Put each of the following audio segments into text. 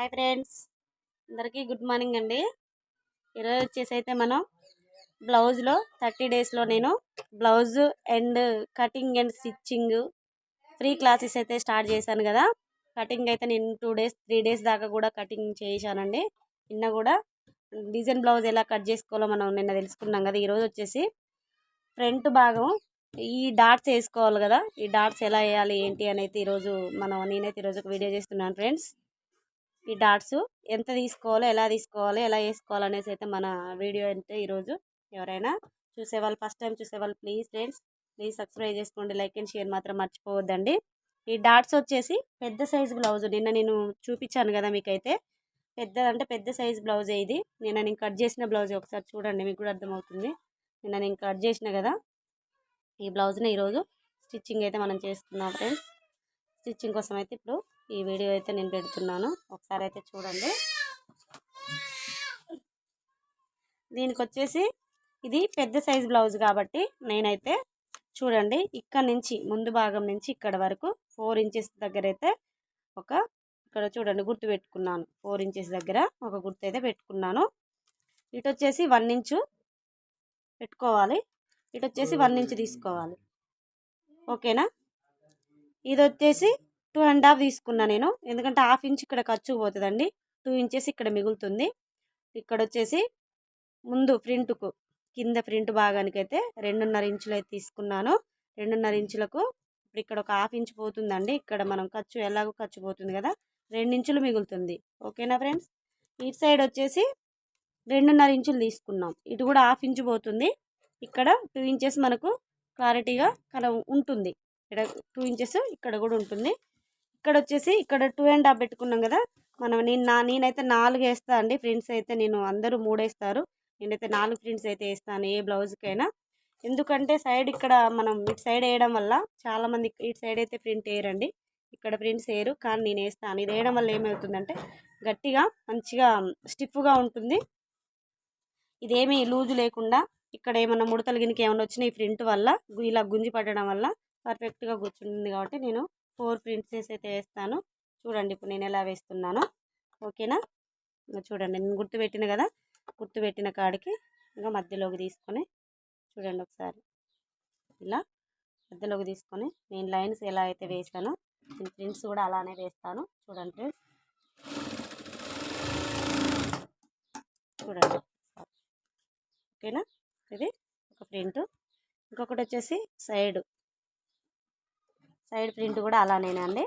Hi friends. అందరికీ good morning అండి. ఈరోజు వచ్చేసి అయితే మనం బ్లౌజ్లో థర్టీ డేస్లో నేను blouse and cutting and stitching free classes అయితే స్టార్ట్ చేశాను కదా. కటింగ్ అయితే నేను టూ డేస్ త్రీ డేస్ దాకా కూడా కటింగ్ చేశానండి. నిన్న కూడా డిజైన్ బ్లౌజ్ ఎలా కట్ చేసుకోవాలో మనం నిన్న తెలుసుకున్నాం కదా. ఈరోజు వచ్చేసి ఫ్రంట్ భాగం ఈ డాట్స్ వేసుకోవాలి కదా. ఈ డాట్స్ ఎలా వేయాలి ఏంటి అని అయితే ఈరోజు మనం నేనైతే ఈరోజు ఒక వీడియో చేస్తున్నాను ఫ్రెండ్స్. ఈ డాట్స్ ఎంత తీసుకోవాలో ఎలా తీసుకోవాలి ఎలా వేసుకోవాలో అనేసి అయితే మన వీడియో అయితే ఈరోజు ఎవరైనా చూసేవాళ్ళు ఫస్ట్ టైం చూసేవాళ్ళు ప్లీజ్ ఫ్రెండ్స్ ప్లీజ్ సబ్స్క్రైబ్ చేసుకోండి లైక్ అండ్ షేర్ మాత్రం మర్చిపోవద్దండి. ఈ డాట్స్ వచ్చేసి పెద్ద సైజు బ్లౌజ్ నిన్న నేను చూపించాను కదా మీకైతే. పెద్ద అంటే పెద్ద సైజు బ్లౌజే ఇది. నిన్న నేను కట్ చేసిన బ్లౌజ్ ఒకసారి చూడండి మీకు కూడా అర్థమవుతుంది. నిన్న నేను కట్ చేసిన కదా ఈ బ్లౌజ్ని ఈరోజు స్టిచ్చింగ్ అయితే మనం చేస్తున్నాం ఫ్రెండ్స్. స్టిచ్చింగ్ కోసం అయితే ఇప్పుడు ఈ వీడియో అయితే నేను పెడుతున్నాను. ఒకసారి అయితే చూడండి. దీనికి వచ్చేసి ఇది పెద్ద సైజ్ బ్లౌజ్ కాబట్టి నేనైతే చూడండి ఇక్కడ నుంచి ముందు భాగం నుంచి ఇక్కడ వరకు ఫోర్ ఇంచెస్ దగ్గర అయితే ఒక ఇక్కడ చూడండి గుర్తు పెట్టుకున్నాను. ఫోర్ ఇంచెస్ దగ్గర ఒక గుర్తు అయితే పెట్టుకున్నాను. ఇటు వచ్చేసి వన్ ఇంచు పెట్టుకోవాలి. ఇటు వచ్చేసి వన్ ఇంచు తీసుకోవాలి. ఓకేనా? ఇది వచ్చేసి టూ అండ్ హాఫ్ తీసుకున్నా నేను. ఎందుకంటే హాఫ్ ఇంచ్ ఇక్కడ ఖర్చు పోతుందండి. టూ ఇంచెస్ ఇక్కడ మిగులుతుంది. ఇక్కడ వచ్చేసి ముందు ప్రింట్కు కింద ప్రింట్ భాగానికి అయితే రెండున్నర ఇంచులు అయితే తీసుకున్నాను. రెండున్నర ఇంచులకు ఇప్పుడు ఇక్కడ ఒక హాఫ్ ఇంచ్ పోతుందండి. ఇక్కడ మనం ఖర్చు ఎలాగో ఖర్చు పోతుంది కదా. రెండించులు మిగులుతుంది. ఓకేనా ఫ్రెండ్స్? ఇటు సైడ్ వచ్చేసి రెండున్నర ఇంచులు తీసుకున్నాం. ఇటు కూడా హాఫ్ ఇంచు పోతుంది. ఇక్కడ టూ ఇంచెస్ మనకు క్లారిటీగా కన ఉంటుంది. ఇక్కడ టూ ఇంచెస్ ఇక్కడ కూడా ఉంటుంది. ఇక్కడ వచ్చేసి ఇక్కడ టూ అండ్ హాఫ్ పెట్టుకున్నాం కదా. మనం నేను నా నేనైతే నాలుగు వేస్తా అండి. ఫ్రెండ్స్ అయితే నేను అందరూ మూడు వేస్తారు నేనైతే నాలుగు ప్రింట్స్ అయితే వేస్తాను ఏ బ్లౌజ్కైనా ఎందుకంటే సైడ్ ఇక్కడ మనం ఇటు సైడ్ వేయడం వల్ల చాలామంది ఇటు సైడ్ అయితే ప్రింట్ వేయరండి. ఇక్కడ ప్రింట్స్ వేయరు కానీ నేను వేస్తాను. ఇది వేయడం వల్ల ఏమవుతుందంటే గట్టిగా మంచిగా స్టిఫ్గా ఉంటుంది. ఇదేమీ లూజు లేకుండా ఇక్కడ ఏమన్నా ముడతలు గినికి ఏమైనా వచ్చినాయి ప్రింట్ వల్ల ఇలా గుంజి పట్టడం వల్ల పర్ఫెక్ట్గా కూర్చుంటుంది కాబట్టి నేను ఫోర్ ప్రింట్సెస్ అయితే వేస్తాను. చూడండి ఇప్పుడు నేను ఎలా వేస్తున్నాను. ఓకేనా? చూడండి నేను గుర్తుపెట్టిన కదా? గుర్తుపెట్టిన కాడికి ఇంకా మధ్యలోకి తీసుకొని చూడండి ఒకసారి. ఇలా మధ్యలోకి తీసుకొని నేను లైన్స్ ఎలా అయితే వేసానో నేను ప్రింట్స్ కూడా అలానే వేస్తాను. చూడండి చూడండి ఓకేనా? ఇది ఒక ప్రింట్. ఇంకొకటి వచ్చేసి సైడ్. సైడ్ ప్రింట్ కూడా అలానేనండి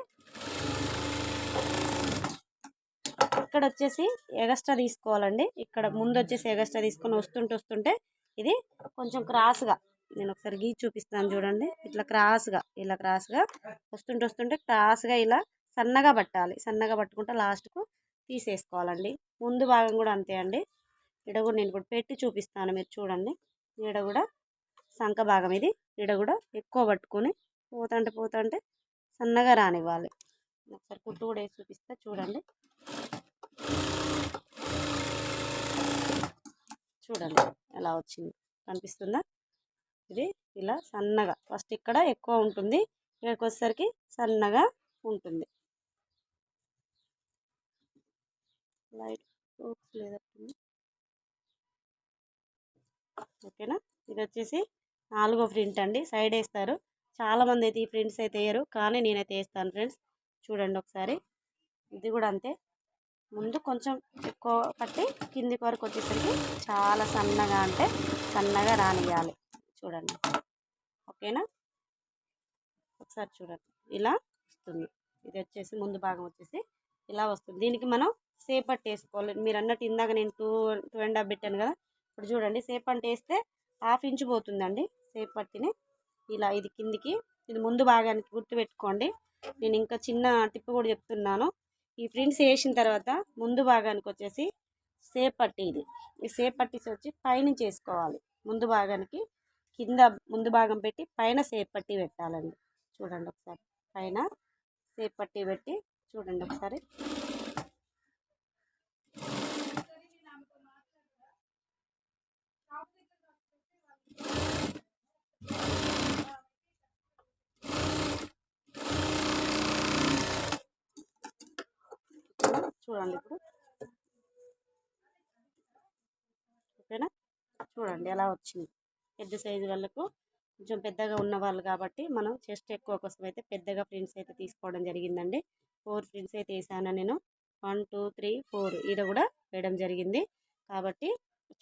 ఇక్కడ వచ్చేసి ఎగస్ట్రా తీసుకోవాలండి. ఇక్కడ ముందు వచ్చేసి ఎగస్ట్రా తీసుకొని వస్తుంటే వస్తుంటే ఇది కొంచెం క్రాస్గా నేను ఒకసారి గీ చూపిస్తాను చూడండి. ఇట్లా క్రాస్గా ఇలా క్రాస్గా వస్తుంటే వస్తుంటే క్రాస్గా ఇలా సన్నగా పట్టాలి. సన్నగా పట్టుకుంటే లాస్ట్కు తీసేసుకోవాలండి. ముందు భాగం కూడా అంతే అండి. ఇక్కడ కూడా నేను ఇప్పుడు పెట్టి చూపిస్తాను మీరు చూడండి. ఈడ కూడా సంక భాగం ఇది. ఈడ కూడా ఎక్కువ పట్టుకొని పోతుంటే పోతుంటే సన్నగా రానివ్వాలి. ఒకసారి కుట్టు కూడా వేసి చూపిస్తే చూడండి. చూడండి ఎలా వచ్చింది. కనిపిస్తుందా? ఇది ఇలా సన్నగా ఫస్ట్ ఇక్కడ ఎక్కువ ఉంటుంది ఇక్కడికి వచ్చేసరికి సన్నగా ఉంటుంది. లైట్ లేదట్టుంది ఓకేనా? ఇది వచ్చేసి నాలుగో ప్రింట్ అండి సైడ్ వేస్తారు. చాలామంది అయితే ఈ ప్రింట్స్ అయితే వేయరు. కానీ నేనైతే వేస్తాను ఫ్రెండ్స్. చూడండి ఒకసారి. ఇది కూడా అంతే. ముందు కొంచెం ఎక్కువ పట్టి కింది వరకు వచ్చేసరికి చాలా సన్నగా అంటే సన్నగా రానియాలి చూడండి. ఓకేనా? ఒకసారి చూడండి. ఇలా వస్తుంది. ఇది వచ్చేసి ముందు భాగం వచ్చేసి ఇలా వస్తుంది. దీనికి మనం సేప్ పట్టి వేసుకోవాలి. మీరు అన్నట్టు ఇందాక నేను టూ టూ అండ్ హాఫ్ పెట్టాను కదా. ఇప్పుడు చూడండి సేప్ అంటే వేస్తే హాఫ్ ఇంచ్ పోతుందండి. సేప్ పట్టిని ఇలా ఇది కిందికి ఇది ముందు భాగానికి గుర్తు పెట్టుకోండి. నేను ఇంకా చిన్న టిప్ కూడా చెప్తున్నాను. ఈ ప్రింట్స్ వేసిన తర్వాత ముందు భాగానికి వచ్చేసి సేప్ పట్టి ఇది. ఈ సేప్ పట్టీస్ వచ్చి పైనుంచి వేసుకోవాలి ముందు భాగానికి కింద ముందు భాగం పెట్టి పైన సేప్ పట్టి పెట్టాలండి. చూడండి ఒకసారి. పైన సేప్ పట్టి పెట్టి చూడండి ఒకసారి. చూడండి ఇప్పుడు. ఓకేనా? చూడండి ఎలా వచ్చింది. పెద్ద సైజు వాళ్ళకు కొంచెం పెద్దగా ఉన్నవాళ్ళు కాబట్టి మనం చెస్ట్ ఎక్కువ కోసం అయితే పెద్దగా ప్రింట్స్ అయితే తీసుకోవడం జరిగిందండి. ఫోర్ ప్రింట్స్ అయితే వేసాను నేను. వన్ టూ త్రీ ఫోర్ ఈడ కూడా వేయడం జరిగింది. కాబట్టి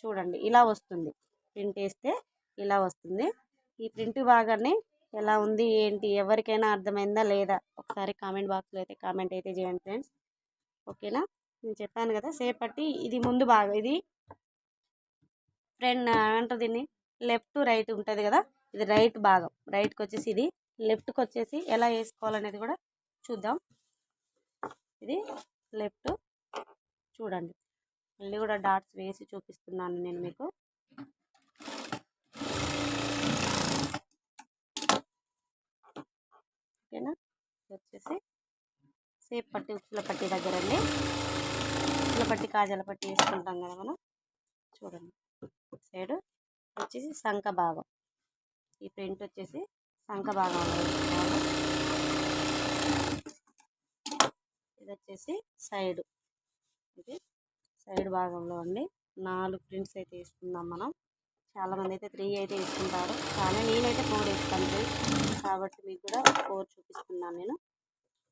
చూడండి ఇలా వస్తుంది. ప్రింట్ వేస్తే ఇలా వస్తుంది. ఈ ప్రింట్ బాగానే ఎలా ఉంది ఏంటి ఎవరికైనా అర్థమైందా లేదా? ఒకసారి కామెంట్ బాక్స్లో అయితే కామెంట్ అయితే చేయండి ఫ్రెండ్స్. ఓకేనా? నేను చెప్పాను కదా సేపట్టి ఇది ముందు భాగం ఇది. ఫ్రెండ్ ఏమంటారు దీన్ని లెఫ్ట్ రైట్ ఉంటుంది కదా ఇది రైట్ భాగం. రైట్కి వచ్చేసి ఇది లెఫ్ట్కి వచ్చేసి ఎలా వేసుకోవాలనేది కూడా చూద్దాం. ఇది లెఫ్ట్ చూడండి. మళ్ళీ కూడా డాట్స్ వేసి చూపిస్తున్నాను నేను మీకు. ఓకేనా? వచ్చేసి సేపు పట్టి ఉప్పుల పట్టి దగ్గర ఉప్పుల పట్టి కాజల పట్టి వేసుకుంటాం కదా మనం. చూడండి. సైడు వచ్చేసి సంఖ భాగం. ఈ ప్రింట్ వచ్చేసి సంఖ భాగం ఇది వచ్చేసి సైడ్. ఇది సైడ్ భాగంలో అండి. నాలుగు ప్రింట్స్ అయితే వేసుకుందాం మనం. చాలామంది అయితే త్రీ అయితే వేసుకుంటారు. కానీ నేనైతే ఫోర్ వేసుకుంటాను. కాబట్టి మీకు కూడా ఫోర్ చూపిస్తున్నాను నేను.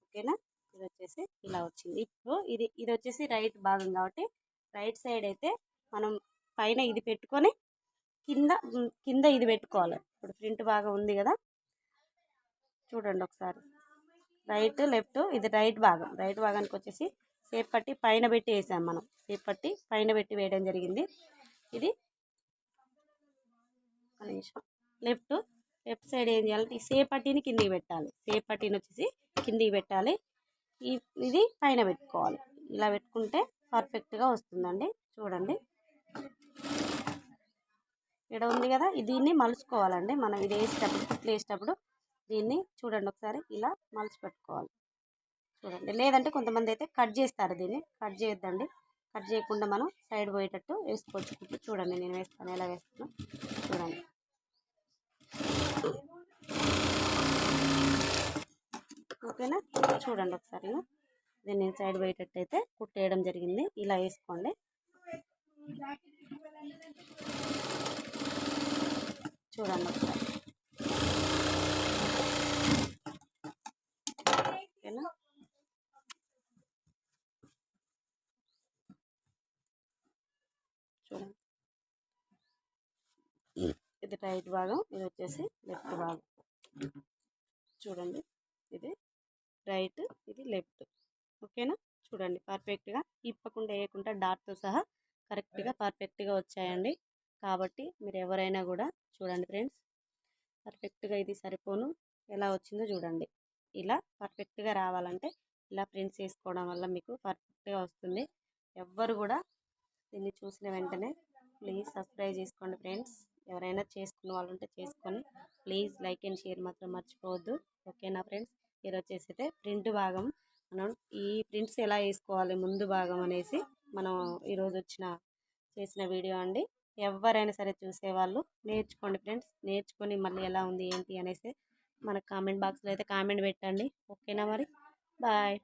ఓకేనా? ఇది వచ్చేసి ఇలా వచ్చింది. ఇప్పుడు ఇది ఇది వచ్చేసి రైట్ భాగం కాబట్టి రైట్ సైడ్ అయితే మనం పైన ఇది పెట్టుకొని కింద కింద ఇది పెట్టుకోవాలి. ఇప్పుడు ప్రింట్ బాగా ఉంది కదా? చూడండి ఒకసారి. రైట్ లెఫ్ట్ ఇది రైట్ భాగం. రైట్ భాగానికి వచ్చేసి సేప్ పట్టి పైన పెట్టి వేసాం మనం. సేప్ పట్టి పైన పెట్టి వేయడం జరిగింది. ఇది లెఫ్ట్ లెఫ్ట్ సైడ్ ఏం చేయాలంటే ఈ కిందికి పెట్టాలి. సేపట్టిని వచ్చేసి కిందికి పెట్టాలి. ఈ ఇది పైన పెట్టుకోవాలి. ఇలా పెట్టుకుంటే పర్ఫెక్ట్గా వస్తుందండి. చూడండి. ఇక్కడ ఉంది కదా? దీన్ని మలుచుకోవాలండి. మనం ఇది వేసేటప్పుడు కుట్లు వేసేటప్పుడు దీన్ని చూడండి ఒకసారి. ఇలా మలిచి పెట్టుకోవాలి చూడండి. లేదంటే కొంతమంది అయితే కట్ చేస్తారు దీన్ని. కట్ చేయొద్దండి. కట్ చేయకుండా మనం సైడ్ పోయేటట్టు వేసుకోవచ్చు. చూడండి నేను వేస్తాను. ఎలా వేస్తాను. చూడండి. ఓకేనా? చూడండి ఒకసారి దీన్ని సైడ్ పోయేటట్టు అయితే కుట్టేయడం జరిగింది. ఇలా వేసుకోండి. చూడండి ఒకసారి. ఓకేనా? చూడండి. ఇది రైట్ భాగం ఇది వచ్చేసి లెఫ్ట్ భాగం. చూడండి. ఇది రైట్ ఇది లెఫ్ట్. ఓకేనా? చూడండి పర్ఫెక్ట్గా ఇప్పకుండా వేయకుండా డాట్తో సహా కరెక్ట్గా పర్ఫెక్ట్గా వచ్చాయండి. కాబట్టి మీరు ఎవరైనా కూడా చూడండి ఫ్రెండ్స్ పర్ఫెక్ట్గా ఇది సరిపోను. ఎలా వచ్చిందో చూడండి. ఇలా పర్ఫెక్ట్గా రావాలంటే ఇలా ప్రింట్స్ వేసుకోవడం వల్ల మీకు పర్ఫెక్ట్గా వస్తుంది. ఎవ్వరు కూడా దీన్ని చూసిన వెంటనే ప్లీజ్ సబ్స్క్రైబ్ చేసుకోండి ఫ్రెండ్స్. ఎవరైనా చేసుకున్న వాళ్ళు ఉంటే చేసుకొని ప్లీజ్ లైక్ అండ్ షేర్ మాత్రం మర్చిపోవద్దు. ఓకేనా ఫ్రెండ్స్? మీరు వచ్చేసి అయితే ప్రింట్ భాగం మనం ఈ ప్రింట్స్ ఎలా వేసుకోవాలి ముందు భాగం అనేసి మనం ఈరోజు వచ్చిన చేసిన వీడియో అండి. ఎవరైనా సరే చూసేవాళ్ళు నేర్చుకోండి ఫ్రెండ్స్. నేర్చుకొని మళ్ళీ ఎలా ఉంది ఏంటి అనేసి మన కామెంట్ బాక్స్లో అయితే కామెంట్ పెట్టండి. ఓకేనా మరి? బాయ్.